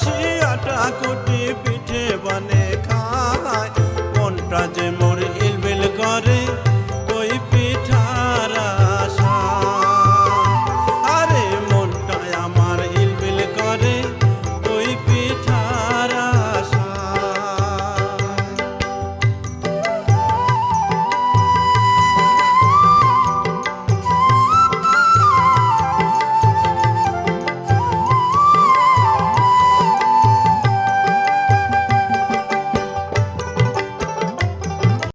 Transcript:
হাসি আটা কুটি পিঠে বনে খায়। মনটা যে মরিয়ে